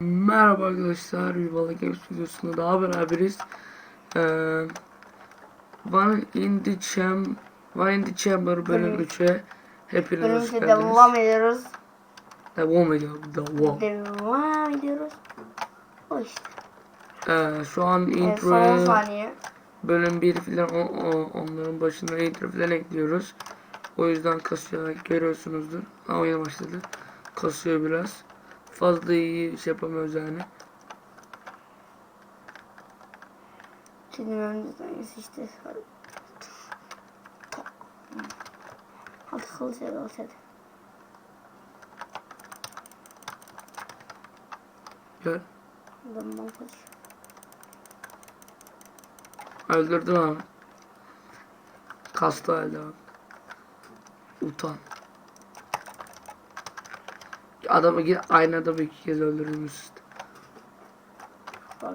Merhaba arkadaşlar, balık ev stüdyosunda daha beraberiz. Ee, One in the Cham One in the Chamber bölüm Bölüm- 3'e hepiniz hoş geldiniz. devam ediyoruz. Devam ediyor. Devam. Devam ediyoruz. O işte. Ee, şu an Evet, son 10 intro saniye. bölüm 1 filan o, o- onların başına intro filan ekliyoruz. O yüzden kasıyor görüyorsunuzdur. Ha oyuna başladı. Kasıyor biraz. Fazla iyi şey yapamıyoruz yani. Şimdi önümüzden işte. Hadi kılıç hadi kılıç hadi. Gel. Adamdan kılıç. Öldürdüm abi. Kastı halde abi. Utan. Adamı aynı adamı iki kez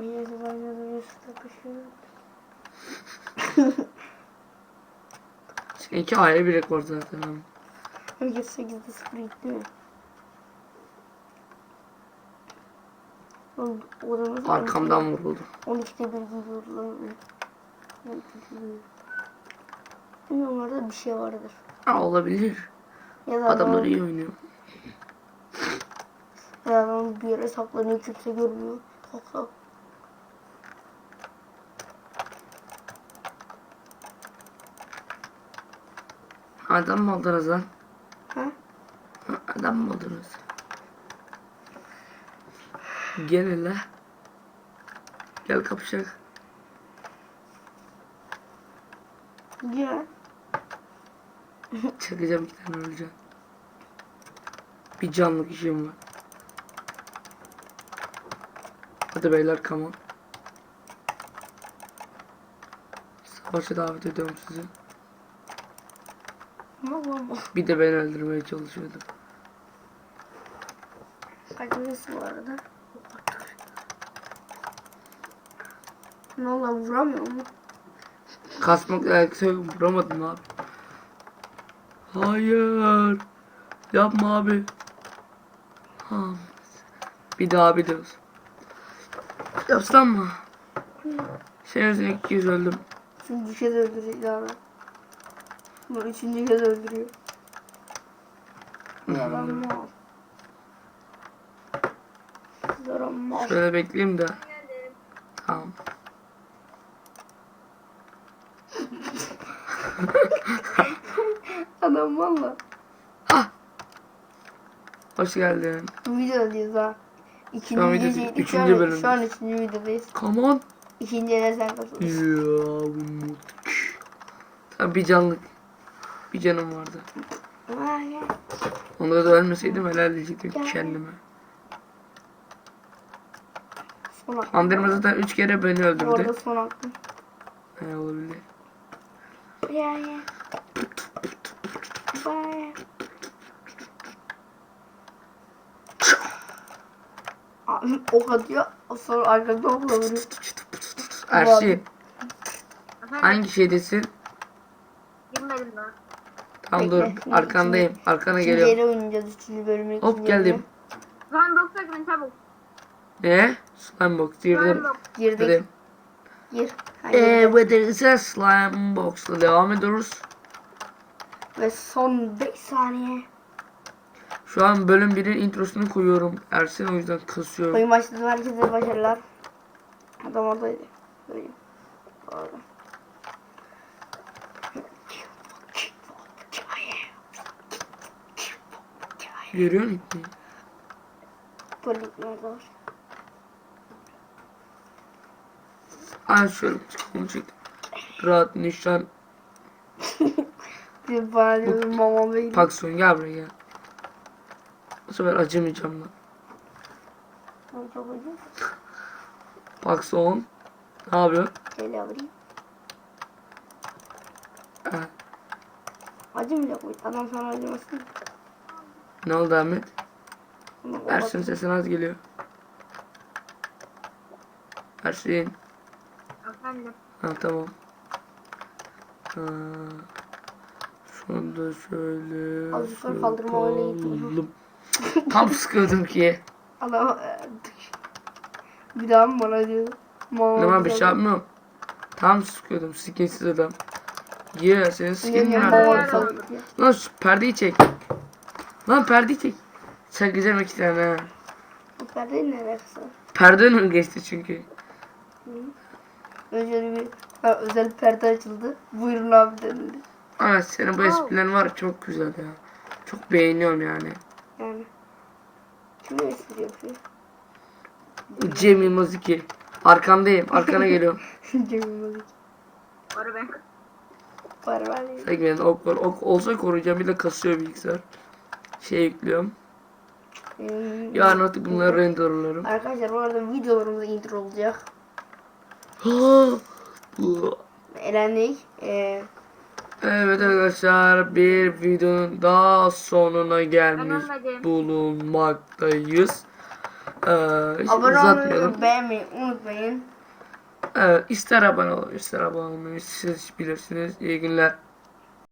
yine de aynı adamı üstü takışıyor. Seninki ayrı bir rekor zaten abi. Herkes 8'de 0 gitti mi? Arkamdan vuruldu. 12'de bir gidiyordu lan. 12'de bir. Bilmiyorum orada bir şey vardır. Ha, olabilir. Ya da Adamlar adam, iyi oynuyor. ya da adam bir yere saklanıyor kimse görmüyor. Tak tak. Adam mı aldınız lan? Ha, Adam mı aldınız? Gel hele. Gel kapışak. Ya. Çekeceğim iki tane öleceğim. Bir canlık işim var. Hadi beyler come on. Savaşa davet ediyorum sizi. Bir de beni öldürmeye çalışıyordu. Acıması bu arada. Ne oldu vuramıyor mu? Kasmakla alakası yok. Vuramadım abi. Hayır. Yapma abi. Ha. Bir daha bir diyoruz. Yaslanma. Senin yüzünden iki kez öldüm. Üçüncü kez öldürecek daha ben. Bu üçüncü kez öldürüyor. Yalan mal. Yalan mal. Şöyle bekleyeyim de. Tamam. Adam valla. Ah. Hoş geldin. Bu videodayız ha. İkinci video- üçüncü an- bölüm. Şu an üçüncü videodayız. Come on. İkinciye de sen katılıyorsun. Ya Umut. Tabii bir canlık. Bir canım vardı. Onda da ölmeseydim helal diyecektim kendime. Son hakkım. Andırma zaten üç kere beni öldürdü. son hakkım. He olabilir. Ya ya. Ok atıyor. Sonra arkada okla vuruyor. Erşin. Hangi şeydesin? Girmedim daha. Tamam Bekle, dur. Arkandayım. Arkana İkinci geliyorum. yere oynayacağız. Üçüncü bölümü. Hop ikinci geldim. Lan doktor girin çabuk. Ne? Slime box girdim. Yere. Girdik. Girdim. Gir. Hadi. Evet ise slime box'la devam ediyoruz. Ve son 5 saniye. Şu an bölüm 1'in introsunu koyuyorum. Ersin o yüzden kısıyor. Oyun başladı. Herkese başarılar. Adam oradaydı. Böyle. Orada. Görüyor musun? De var. Ay şöyle çek. Rahat nişan. Mamam ve Pakson gel buraya gel. Bu sefer acımayacağım lan. Çok acı. Pakson. Ne yapıyor? Gel yavrum. Ha, Acımayacak mı? Adam sana acımasın. ne oldu Ahmet? Ersin sesin az geliyor. Ersin. Efendim. Ha tamam. Ha. Şunu da şöyle Az yukarı kaldırma sıkalım. Tam sıkıyordum ki. Adam bir daha mı bana diyor? Mama Ne var bir şey yapmıyorum. Tam sıkıyordum skinsiz adam. Yeah senin skin nerede? Lan şu perdeyi çek. Lan perdeyi çek. Çekeceğim iki tane ha. Bu perdeyi nereye kısa? Perde önüme geçti çünkü. Önce bir ha, özel perde açıldı. Buyurun abi denildi. Ama senin bu esprilerin var ya, çok güzel ya. Çok beğeniyorum yani. Yani. Kim espri yapıyor? Cem Yılmaz 2. Arkandayım. Arkana geliyorum. Cem Yılmaz. Var ben. Var var. Segment ok var. Ok olsa koruyacağım. Bir de kasıyor bilgisayar. Şey yüklüyorum. Hmm. Yarın artık bunları renderlarım. Arkadaşlar bu arada videolarımızda intro olacak. Elendik. Ee, evet arkadaşlar bir videonun daha sonuna gelmiş ölmedim. bulunmaktayız. Ee, abone uzatmayalım. olmayı, beğenmeyi unutmayın. Evet, ister abone olun, ister abone olmayın. Siz bilirsiniz. İyi günler.